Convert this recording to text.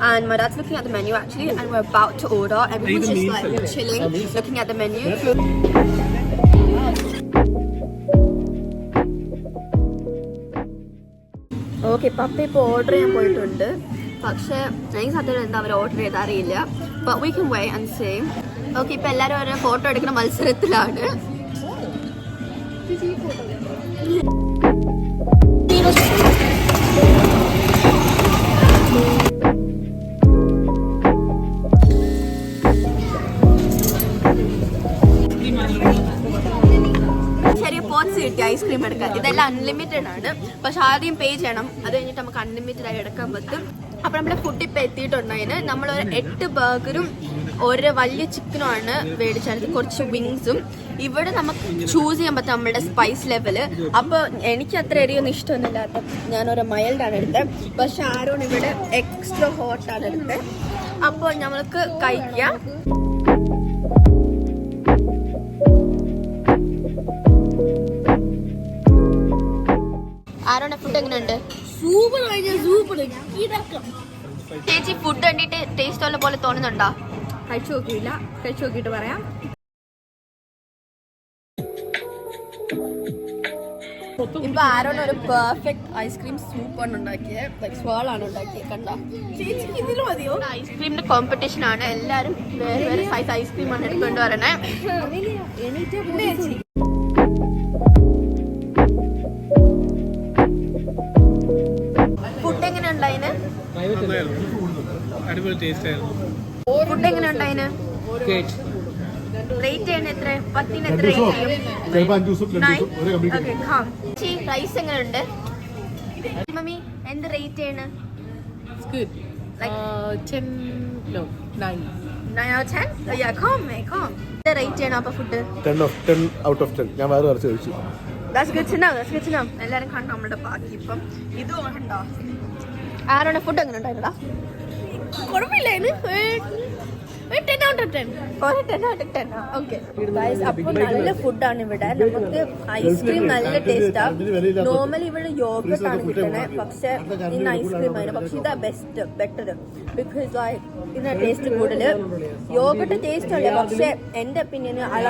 and my dad's looking at the menu actually, and we're about to order. Everyone's just like chilling, looking at the menu. Okay പപ്പ ഇപ്പോൾ order ചെയ്യാൻ പോയിട്ടുണ്ട്. പക്ഷേ എനിക്ക് സത്യം എന്താ അവർ order ചെയ്ത് അറിയില്ല. But we can way and same okay ഇപ്പം എല്ലാവരും ഓരോ ഫോട്ടോ എടുക്കുന്ന മത്സരത്തിലാണ്. പോട്ട്സ് കിട്ടി ഐസ്ക്രീം എടുക്കാൻ. ഇതെല്ലാം അൺലിമിറ്റഡ് ആണ്. പക്ഷെ ആദ്യം പേ ചെയ്യണം. അത് കഴിഞ്ഞിട്ട് നമുക്ക് അൺലിമിറ്റഡ് ആയി എടുക്കാൻ പറ്റും. അപ്പൊ നമ്മുടെ ഫുഡ് ഇപ്പൊ എത്തിയിട്ടുണ്ടായിന് നമ്മൾ ഒരു എട്ട് ബർഗറും ഒരു വലിയ ചിക്കനും ആണ് മേടിച്ചത്. കുറച്ച് വിങ്സും ഇവിടെ നമുക്ക് ചൂസ് ചെയ്യാൻ പറ്റും നമ്മുടെ സ്പൈസ് ലെവൽ അപ്പൊ എനിക്ക് അത്ര എരിയൊന്നും ഇഷ്ടമൊന്നുമില്ലാത്ത ഞാനൊരു ഞാൻ ഒരു മൈൽഡ് ആണ് എടുത്തത്. പക്ഷെ ആരോൺ ഇവിടെ എക്സ്ട്രാ ഹോട്ടാണ് എടുത്തത്. അപ്പോൾ നമ്മൾക്ക് കഴിക്കാം. ഫുഡ് എങ്ങനെയുണ്ട് സൂപ്പർ സൂപ്പർ ചേച്ചി ഫുഡ് കണ്ടിട്ട് ടേസ്റ്റ് ഉള്ള പോലെ തോന്നുന്നുണ്ടോ? കഴിച്ചു നോക്കിയില്ല. കഴിച്ചു നോക്കിയിട്ട് പറയാം. ഇപ്പൊ ആരോൺ ഒരു പെർഫെക്റ്റ് ഐസ്ക്രീം സൂപ്പ് ആണ് ഉണ്ടാക്കിയത് ലൈക് സ്വാൾ ആണ് ഉണ്ടാക്കിയത് കണ്ട? ചേച്ചിക്ക് ഇതിൽ മതിയോ? ഐസ്ക്രീമിന്റെ കോമ്പറ്റീഷൻ ആണ്. എല്ലാരും വേറെ വേറെ സൈസ് ഐസ്ക്രീം ആണ് എടുത്തുകൊണ്ട് വരണേ. ഫുഡ് എങ്ങനെ ഉണ്ടായിന് അടിപൊളി ടേസ്റ്റ് ആയിരുന്നു. ഫുഡ് എങ്ങനെ ഉണ്ടായിന് റേറ്റ് ആണ് എത്ര? പത്തിന് എത്ര കമ്പനിക്ക് പ്രൈസ് എങ്ങനെയുണ്ട്? മമ്മി എന്ത് റേറ്റ് ആണ്? Good. Like- 10, no, 9. Nine out ten yeah come may come rate ചെയ്യണം അപ്പൊ food ten of out of ten ഞാൻ വേറെ കുറച്ച് കഴിച്ചു. That's good too that's good too no എല്ലാരും കണ്ടു നമ്മുടെ ബാക്കി ഇപ്പം? ഇത് കണ്ടോ ആരോടെ ഫുഡ് എങ്ങനെ ഉണ്ടായിരുന്നടാ? അപ്പോൾ നല്ല ഫുഡാണ് ഇവിടെ. നമുക്ക് ഐസ്ക്രീം നല്ല ടേസ്റ്റാ നോർമലി ഇവിടെ യോഗട്ട് ആണ് കിട്ടുന്നത് പക്ഷെ ഇന്ന് ഐസ്ക്രീം ആണ്. പക്ഷെ ഇതാ ബെസ്റ്റ് ബെറ്റർ ബിക്കോസ് ലൈക്ക് ഇതിന് ടേസ്റ്റ് കൂടുതൽ യോഗട്ട് ടേസ്റ്റ് അല്ലേ. പക്ഷെ എന്റെ ഒപ്പീനിയന് അല്ല